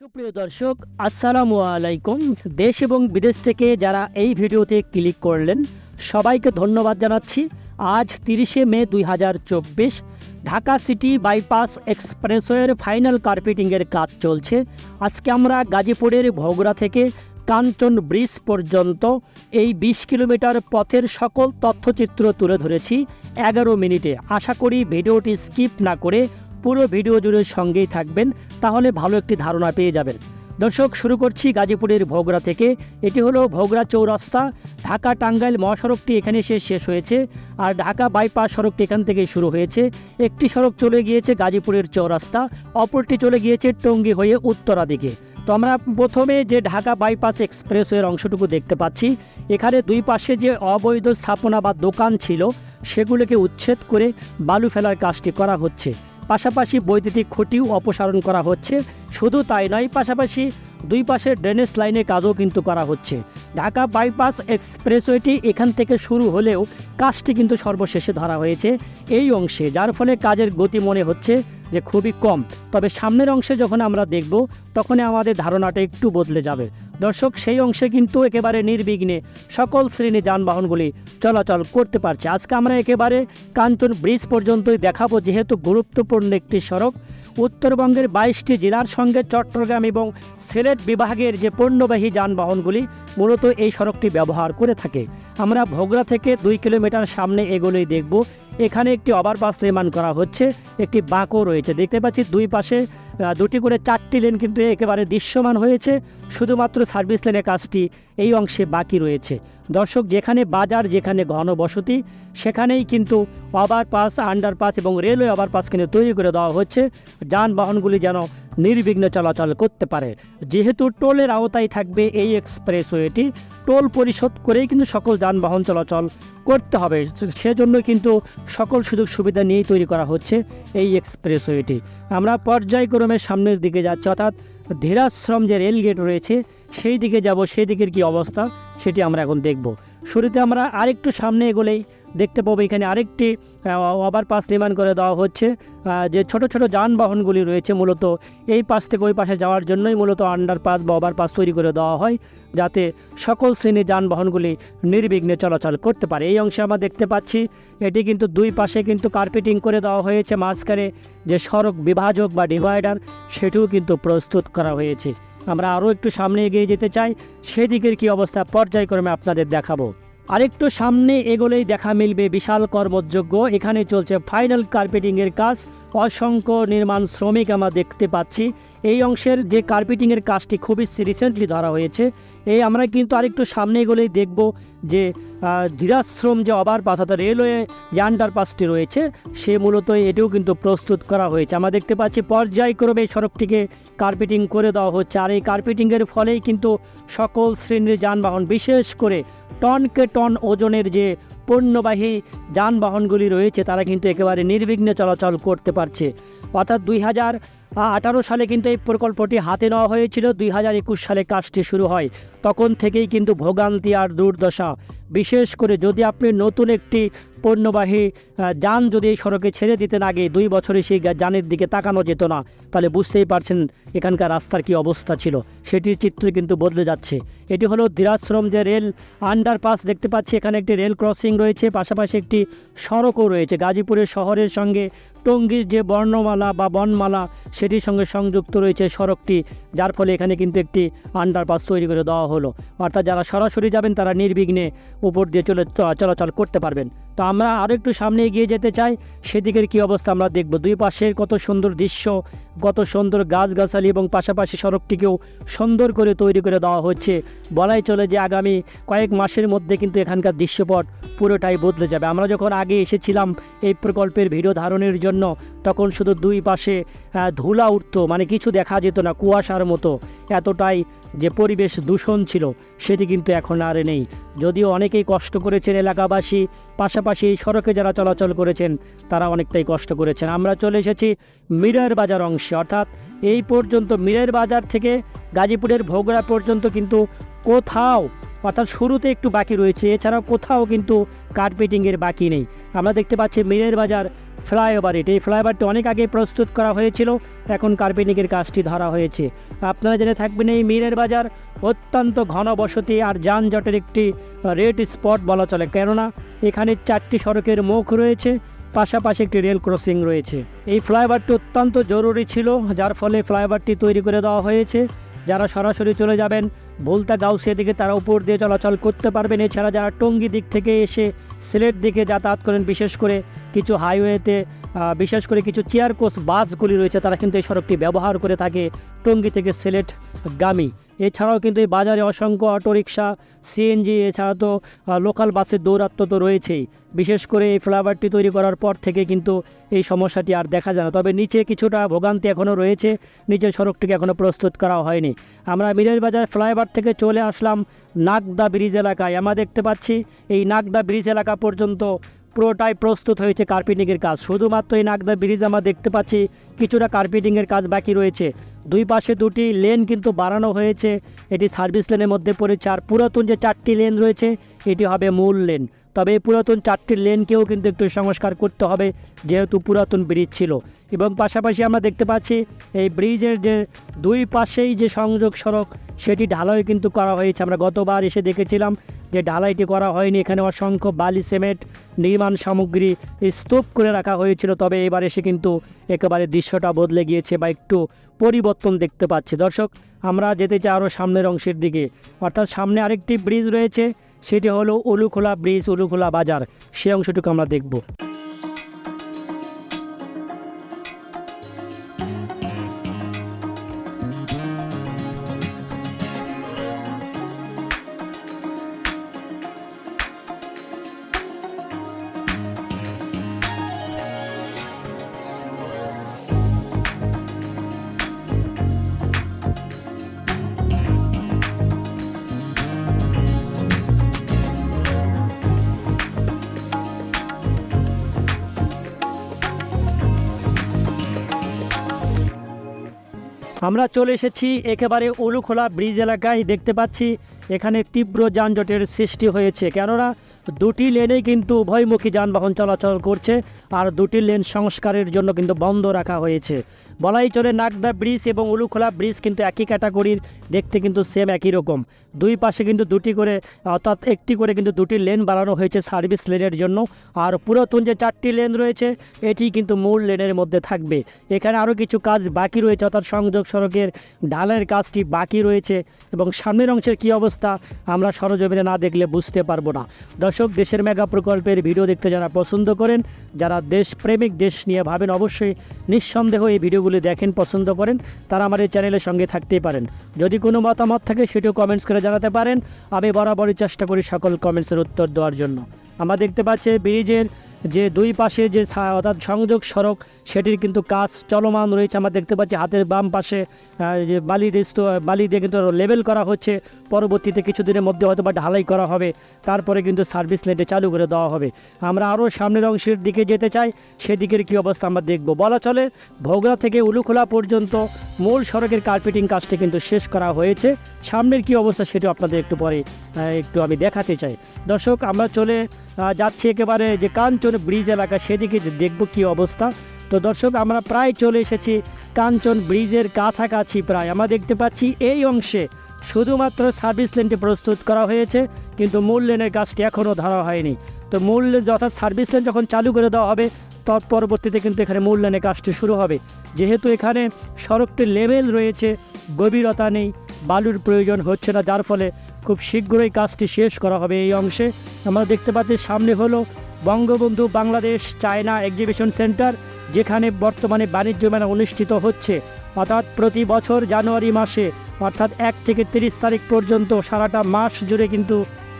সুপ্রিয় দর্শক, আসসালামু আলাইকুম। দেশ এবং বিদেশ থেকে যারা এই ভিডিওতে ক্লিক করলেন, সবাইকে ধন্যবাদ জানাচ্ছি। আজ তিরিশে মে দুই হাজার চব্বিশ, ঢাকা সিটি বাইপাস এক্সপ্রেসওয়ের ফাইনাল কার্পেটিংয়ের কাজ চলছে। আজকে আমরা গাজীপুরের ভোগড়া থেকে কাঞ্চন ব্রিজ পর্যন্ত এই বিশ কিলোমিটার পথের সকল তথ্যচিত্র তুলে ধরেছি এগারো মিনিটে। আশা করি ভিডিওটি স্কিপ না করে পুরো ভিডিও জুড়ে সঙ্গেই থাকবেন, তাহলে ভালো একটি ধারণা পেয়ে যাবেন। দর্শক, শুরু করছি গাজীপুরের ভোগড়া থেকে। এটি হলো ভোগড়া চৌরাস্তা। ঢাকা টাঙ্গাইল মহাসড়কটি এখানে এসে শেষ হয়েছে, আর ঢাকা বাইপাস সড়কটি এখান থেকে শুরু হয়েছে। একটি সড়ক চলে গিয়েছে গাজীপুরের চৌরাস্তা, অপরটি চলে গিয়েছে টঙ্গী হয়ে উত্তরা দিকে। তো আমরা প্রথমে যে ঢাকা বাইপাস এক্সপ্রেসওয়ের অংশটুকু দেখতে পাচ্ছি, এখানে দুই পাশে যে অবৈধ স্থাপনা বা দোকান ছিল, সেগুলোকে উচ্ছেদ করে বালু ফেলার কাজটি করা হচ্ছে। পাশাপাশি বৈদ্যুতিক খুঁটিও অপসারণ করা হচ্ছে। শুধু তাই নয় পাশাপাশি দুই পাশে ড্রেনেজ লাইনের কাজও কিন্তু করা হচ্ছে। ঢাকা বাইপাস এক্সপ্রেসওয়েটি এখান থেকে শুরু হলেও কাজটি কিন্তু সর্বশেষে ধরা হয়েছে এই অংশে, যার ফলে কাজের গতি মনে হচ্ছে যে খুবই কম। তবে সামনের অংশে যখন আমরা দেখব, তখনই আমাদের ধারণাটা একটু বদলে যাবে। দর্শক, সেই অংশে কিন্তু একেবারে নির্বিঘ্নে সকল শ্রেণি যানবাহনগুলি চলাচল করতে পারছে। আজকে আমরা একেবারে কাঞ্চন ব্রিজ পর্যন্তই দেখাবো, যেহেতু গুরুত্বপূর্ণ একটি সড়ক। উত্তরবঙ্গের বাইশটি জেলার সঙ্গে চট্টগ্রাম এবং সিলেট বিভাগের যে পণ্যবাহী যানবাহনগুলি মূলত এই সড়কটি ব্যবহার করে থাকে। আমরা ভোগড়া থেকে দুই কিলোমিটার সামনে এগুলোই দেখব। এখানে একটি ওভারপাস নির্মাণ করা হচ্ছে। একটি বাঁকও রয়েছে। দেখতে পাচ্ছি দুই পাশে দুটি করে চারটি লেন কিন্তু একেবারে দৃশ্যমান হয়েছে, শুধুমাত্র সার্ভিস লেনের কাজটি এই অংশে বাকি রয়েছে। দর্শক, যেখানে বাজার, যেখানে ঘনবসতি, সেখানেই কিন্তু ওভারপাস, আন্ডারপাস এবং রেলওয়ে ওভারপাস কিন্তু তৈরি করে দেওয়া হচ্ছে। যানবাহনগুলি যেন নির্বিঘ্নে চলাচল করতে পারে। যেহেতু টোলের আওতায় থাকবে এই এক্সপ্রেসওয়েটি, টোল পরিশোধ করেই কিন্তু সকল যানবাহন চলাচল করতে হবে। সেজন্য কিন্তু সকল সুযোগ সুবিধা নিয়েই তৈরি করা হচ্ছে এই এক্সপ্রেসওয়েটি। আমরা পর্যায়ক্রমে সামনের দিকে যাচ্ছে, অর্থাৎ ধীরাশ্রম যে রেল গেট রয়েছে, সেই দিকে যাব, সেই দিকের কি অবস্থা, সেটি আমরা এখন দেখব। শুরুতে আমরা আরেকটু সামনে এগোলেই দেখতে পাবো এখানে আরেকটি ওভারপাস নির্মাণ করে দেওয়া হচ্ছে। যে ছোট ছোট যানবাহনগুলি রয়েছে মূলত, এই পাশ থেকে ওই পাশে যাওয়ার জন্যই মূলত আন্ডারপাস বা ওভারপাস তৈরি করে দেওয়া হয়, যাতে সকল শ্রেণির যানবাহনগুলি নির্বিঘ্নে চলাচল করতে পারে। এই অংশে আমরা দেখতে পাচ্ছি, এটি কিন্তু দুই পাশে কিন্তু কার্পেটিং করে দেওয়া হয়েছে। মাঝখানে যে সড়ক বিভাজক বা ডিভাইডার সেটিও কিন্তু প্রস্তুত করা হয়েছে। আমরা আরও একটু সামনে এগিয়ে যেতে চাই, সেদিকের কি অবস্থা? পর্যায়ক্রমে আপনাদের দেখাবো। আরেকটু সামনে এগোলেই দেখা মিলবে বিশাল কর্মযোগ্য এখানে চলছে ফাইনাল কার্পেটিংয়ের কাজ। অসংখ্য নির্মাণ শ্রমিক আমরা দেখতে পাচ্ছি। এই অংশের যে কার্পেটিংয়ের কাজটি খুবই রিসেন্টলি ধরা হয়েছে, এই আমরা কিন্তু আরেকটু সামনে এগোলেই দেখব যে ধীরাশ্রম যে ওভারপাস অর্থাৎ রেলওয়ে যে আন্ডারপাসটি রয়েছে, সে মূলত এটিও কিন্তু প্রস্তুত করা হয়েছে। আমরা দেখতে পাচ্ছি পর্যায়ক্রমে সড়কটিকে কার্পেটিং করে দেওয়া হচ্ছে। আর এই কার্পেটিংয়ের ফলেই কিন্তু সকল শ্রেণির যানবাহন বিশেষ করে টনকে টন ওজনের যে পণ্যবাহী যানবাহনগুলি রয়েছে, তারা কিন্তু একেবারে নির্বিঘ্নে চলাচল করতে পারছে। অর্থাৎ দুই হাজার আঠারো সালে কিন্তু এই প্রকল্পটি হাতে নেওয়া হয়েছিল, দুই হাজার একুশ সালে কাজটি শুরু হয়। তখন থেকেই কিন্তু ভোগান্তি আর দুর্দশা। বিশেষ করে যদি আপনি নতুন একটি পণ্যবাহী যান যদি এই সড়কে ছেড়ে দিতেন আগে দুই বছরে সেই যানের দিকে তাকানো যেত না, তাহলে বুঝতেই পারছেন এখানকার রাস্তার কি অবস্থা ছিল। সেটির চিত্র কিন্তু বদলে যাচ্ছে। এটি হলো ধীরাশ্রম যে রেল আন্ডারপাস দেখতে পাচ্ছি। এখানে একটি রেল ক্রসিং রয়েছে, পাশাপাশি একটি সড়কও রয়েছে। গাজীপুরের শহরের সঙ্গে টঙ্গীর যে বর্ণমালা বা বনমালা, সেটির সঙ্গে সংযুক্ত রয়েছে সড়কটি, যার ফলে এখানে কিন্তু একটি আন্ডারপাস তৈরি করে দেওয়া হলো। অর্থাৎ যারা সরাসরি যাবেন, তারা নির্বিঘ্নে উপর দিয়ে চলে, চলাচল করতে পারবেন। তো আমরা আরও একটু সামনে এগিয়ে যেতে চাই। সেদিকের কি অবস্থা আমরা দেখব। দুই পাশের কত সুন্দর দৃশ্য, কত সুন্দর গাছগাছালি এবং পাশাপাশি সড়কটিকেও সুন্দর করে তৈরি করে দেওয়া হচ্ছে। বলাই চলে যে আগামী কয়েক মাসের মধ্যে কিন্তু এখানকার দৃশ্যপট পুরোটাই বদলে যাবে। আমরা যখন আগে এসেছিলাম এই প্রকল্পের ভিডিও ধারণের জন্য, তখন শুধু দুই পাশে ধুলা উঠতো মানে কিছু দেখা যেত না, কুয়াশার মতো। এতটাই যে পরিবেশ দূষণ ছিল, সেটি কিন্তু এখন আর নেই। যদিও অনেকেই কষ্ট করেছেন এলাকাবাসী, পাশাপাশি এই সড়কে যারা চলাচল করেছেন, তারা অনেকটাই কষ্ট করেছেন। আমরা চলে এসেছি মিরার বাজার অংশে। অর্থাৎ এই পর্যন্ত মিরার বাজার থেকে গাজীপুরের ভোগড়া পর্যন্ত কিন্তু কোথাও, অর্থাৎ শুরুতে একটু বাকি রয়েছে। এছাড়াও কোথাও কিন্তু কার্পেটিংয়ের বাকি নেই। আমরা দেখতে পাচ্ছি মিরের বাজার ফ্লাইওভার। এটি এই ফ্লাইওভারটি অনেক আগে প্রস্তুত করা হয়েছিল। এখন কার্পেটিংয়ের কাজটি ধরা হয়েছে। আপনারা জেনে থাকবেন, এই মীরের বাজার অত্যন্ত ঘনবসতি আর যানজটের একটি রেড স্পট বলা চলে। কেননা, এখানে চারটি সড়কের মুখ রয়েছে, পাশাপাশি একটি রেল ক্রসিং রয়েছে। এই ফ্লাইওভারটি অত্যন্ত জরুরি ছিল, যার ফলে ফ্লাইওভারটি তৈরি করে দেওয়া হয়েছে। যারা সরাসরি চলে যাবেন, ভুলতা গাউসিয়া দিকে তারা উপর দিয়ে চলাচল করতে পারবেন। এছাড়া যারা টঙ্গী দিক থেকে এসে সিলেট দিকে যাতায়াত করেন, বিশেষ করে কিছু হাইওয়েতে বিশেষ করে কিছু চেয়ার কোচ বাসগুলি রয়েছে, তারা কিন্তু এই সড়কটি ব্যবহার করে থাকে টঙ্গী থেকে সিলেট গামী এছাড়াও কিন্তু এই বাজারে অসংখ্য অটোরিকশা সিএনজি এছাড়া তো লোকাল বাসের দৌরাত্ম্য তো রয়েছেই। বিশেষ করে এই ফ্লাইওভারটি তৈরি করার পর থেকে কিন্তু এই সমস্যাটি আর দেখা যায় না। তবে নিচে কিছুটা ভোগান্তি এখনও রয়েছে, নিচের সড়কটিকে এখনও প্রস্তুত করা হয়নি। আমরা মিরের বাজার ফ্লাইওভার থেকে চলে আসলাম নাগদা ব্রিজ এলাকায়। আমরা দেখতে পাচ্ছি, এই নাগদা ব্রিজ এলাকা পর্যন্ত পুরোটাই প্রস্তুত হয়েছে কার্পেটিংয়ের কাজ। শুধুমাত্র এই নাগদা ব্রিজ আমরা দেখতে পাচ্ছি, কিছুটা কার্পেটিংয়ের কাজ বাকি রয়েছে। দুই পাশে দুটি লেন কিন্তু বাড়ানো হয়েছে। এটি সার্ভিস লেনের মধ্যে পড়েছে আর পুরাতন যে চারটি লেন রয়েছে, এটি হবে মূল লেন। তবে এই পুরাতন চারটি লেনকেও কিন্তু একটু সংস্কার করতে হবে, যেহেতু পুরাতন ব্রিজ ছিল। এবং পাশাপাশি আমরা দেখতে পাচ্ছি, এই ব্রিজের যে দুই পাশেই যে সংযোগ সড়ক, সেটি ঢালাই কিন্তু করা হয়েছে। আমরা গতবার এসে দেখেছিলাম যে ঢালাইটি করা হয়নি। এখানে অসংখ্য বালি, সিমেন্ট নির্মাণ সামগ্রী স্তূপ করে রাখা হয়েছিল, তবে এবার এসে কিন্তু একেবারে দৃশ্যটা বদলে গিয়েছে বা একটু পরিবর্তন দেখতে পাচ্ছি। দর্শক, আমরা যেতে চাই আরও সামনের অংশের দিকে। অর্থাৎ সামনে আরেকটি ব্রিজ রয়েছে, সেটি হলো উলুখোলা ব্রিজ, উলুখোলা বাজার। সেই অংশটুকু আমরা দেখব। আমরা চলে এসেছি একেবারে উলুখোলা ব্রিজ এলাকায় দেখতে পাচ্ছি এখানে তীব্র যানজটের সৃষ্টি হয়েছে। কেননা দুটি লেনে কিন্তু উভয়মুখী যানবাহন চলাচল করছে আর দুটি লেন সংস্কারের জন্য কিন্তু বন্ধ রাখা হয়েছে। বলাই চলে নাগদা ব্রিজ এবং উলুখোলা ব্রিজ কিন্তু একই ক্যাটাগরির, দেখতে কিন্তু সেম একই রকম। দুই পাশে কিন্তু দুটি করে, অর্থাৎ একটি করে কিন্তু দুটি লেন বাড়ানো হয়েছে সার্ভিস লেনের জন্য। আর পুরাতন যে চারটি লেন রয়েছে, এটি কিন্তু মূল লেনের মধ্যে থাকবে। এখানে আরও কিছু কাজ বাকি রয়েছে, অর্থাৎ সংযোগ সড়কের ঢালের কাজটি বাকি রয়েছে। এবং সামনের অংশের কী অবস্থা, আমরা সরজমিনে না দেখলে বুঝতে পারব না। দর্শক, দেশের মেগা প্রকল্পের ভিডিও দেখতে যারা পছন্দ করেন, যারা দেশপ্রেমিক, দেশ নিয়ে ভাবেন, অবশ্যই নিঃসন্দেহ এই ভিডিওগুলি দেখেন, পছন্দ করেন। তারা আমার এই চ্যানেলের সঙ্গে থাকতেই পারেন। যদি কোনো মতামত থাকে, সেটিও কমেন্টস করে জানাতে পারেন। আমি বরাবরই চেষ্টা করি সকল কমেন্টসের উত্তর দেওয়ার জন্য। আমরা দেখতে পাচ্ছি ব্রিজের যে দুই পাশে যে অর্থাৎ সংযোগ সড়ক সেটির কিন্তু কাজ চলমান রয়েছে। আমরা দেখতে পাচ্ছি হাতের বাম পাশে যে বালি দিয়ে বালি দিয়ে কিন্তু লেবেল করা হচ্ছে। পরবর্তীতে কিছুদিনের মধ্যে হয়তো বা ঢালাই করা হবে। তারপরে কিন্তু সার্ভিস লেনটা চালু করে দেওয়া হবে। আমরা আরও সামনের অংশের দিকে যেতে চাই। সেদিকের কী অবস্থা আমরা দেখব। বলা চলে ভোগড়া থেকে উলুখোলা পর্যন্ত মূল সড়কের কার্পেটিং কাজটি কিন্তু শেষ করা হয়েছে। সামনের কী অবস্থা সেটা আপনাদের একটু পরে একটু আমি দেখাতে চাই। দর্শক, আমরা চলে যাচ্ছি একেবারে যে কাঞ্চন ব্রিজ এলাকা, সেদিকে দেখব কী অবস্থা। তো দর্শক, আমরা প্রায় চলে এসেছি কাঞ্চন ব্রিজের কাছাকাছি প্রায়। আমরা দেখতে পাচ্ছি এই অংশে শুধুমাত্র সার্ভিস লেনটি প্রস্তুত করা হয়েছে, কিন্তু মূল লেনের কাজটি এখনও ধরা হয়নি। তো মূল অর্থাৎ সার্ভিস লেন যখন চালু করে দেওয়া হবে, তৎ পরবর্তীতে কিন্তু এখানে মূল লেনের কাজটি শুরু হবে। যেহেতু এখানে সড়কটির লেভেল রয়েছে, গভীরতা নেই, বালুর প্রয়োজন হচ্ছে না, যার ফলে খুব শীঘ্রই কাজটি শেষ করা হবে এই অংশে। আমরা দেখতে পাচ্ছি সামনে হলো Bangabandhu Bangladesh China exhibition centre. যেখানে বর্তমানে বাণিজ্য মেলা অনুষ্ঠিত হচ্ছে। অর্থাৎ প্রতি বছর জানুয়ারি মাসে, অর্থাৎ এক থেকে তিরিশ তারিখ পর্যন্ত সারাটা মাস জুড়ে কিন্তু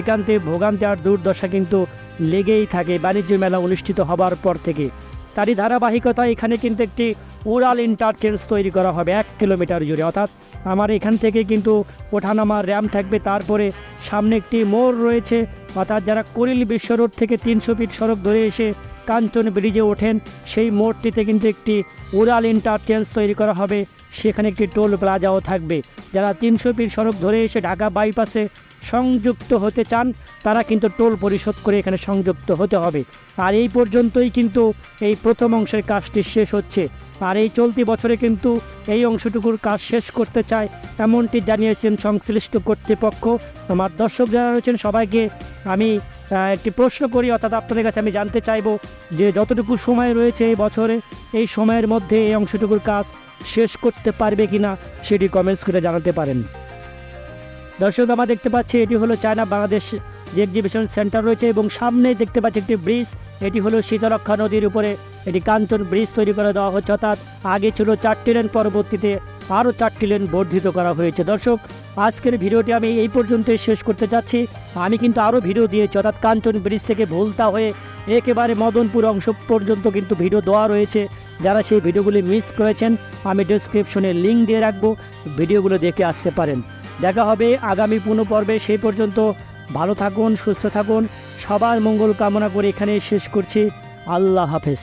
একান্তে ভোগান্তি আর দুর্দশা কিন্তু লেগেই থাকে বাণিজ্য মেলা অনুষ্ঠিত হবার পর থেকে। তারই ধারাবাহিকতা এখানে কিন্তু একটি উড়াল ইন্টারচেঞ্জ তৈরি করা হবে এক কিলোমিটার জুড়ে। অর্থাৎ আমার এখান থেকে কিন্তু ওঠানামার র্যাম থাকবে, তারপরে সামনে একটি মোড় রয়েছে। অর্থাৎ যারা করিল বিশ্ব রোড থেকে তিনশো ফিট সড়ক ধরে এসে কাঞ্চন ব্রিজে ওঠেন। সেই মোড়টিতে কিন্তু একটি উড়াল ইন্টারচেঞ্জ তৈরি করা হবে। সেখানে একটি টোল প্লাজাও থাকবে। যারা তিনশো ফিট সড়ক ধরে এসে ঢাকা বাইপাসে সংযুক্ত হতে চান, তারা কিন্তু টোল পরিশোধ করে এখানে সংযুক্ত হতে হবে। আর এই পর্যন্তই কিন্তু এই প্রথম অংশের কাজটি শেষ হচ্ছে। আর এই চলতি বছরে কিন্তু এই অংশটুকুর কাজ শেষ করতে চায়, এমনটি জানিয়েছেন সংশ্লিষ্ট কর্তৃপক্ষ। আমার দর্শক যারা রয়েছেন সবাইকে আমি একটি প্রশ্ন করি, অর্থাৎ আপনাদের কাছে আমি জানতে চাইব যে যতটুকু সময় রয়েছে এই বছরে, এই সময়ের মধ্যে এই অংশটুকুর কাজ শেষ করতে পারবে কি না সেটি কমেন্টস করে জানাতে পারেন। দর্শক, আমরা দেখতে পাচ্ছি এটি হলো চায়না বাংলাদেশ যে এক্সিবিশন সেন্টার রয়েছে এবং সামনেই দেখতে পাচ্ছি একটি ব্রিজ এটি হলো শীতলক্ষা নদীর উপরে। এটি কাঞ্চন ব্রিজ তৈরি করে দেওয়া হচ্ছে, অর্থাৎ আগে ছিল চারটি লেন পরবর্তীতে আরও চারটি লেন বর্ধিত করা হয়েছে। দর্শক, আজকের ভিডিওটি আমি এই পর্যন্তই শেষ করতে চাচ্ছি আমি কিন্তু আরও ভিডিও দিয়েছি, অর্থাৎ কাঞ্চন ব্রিজ থেকে ভুলতা হয়ে একেবারে মদনপুর অংশ পর্যন্ত কিন্তু ভিডিও দেওয়া রয়েছে। যারা সেই ভিডিওগুলি মিস করেছেন, আমি ডেসক্রিপশনে লিঙ্ক দিয়ে রাখব ভিডিওগুলো দেখে আসতে পারেন। দেখা হবে আগামী পুনঃ পর্বে সেই পর্যন্ত ভালো থাকুন সুস্থ থাকুন। সবার মঙ্গল কামনা করে এখানে শেষ করছি। আল্লাহ হাফেজ।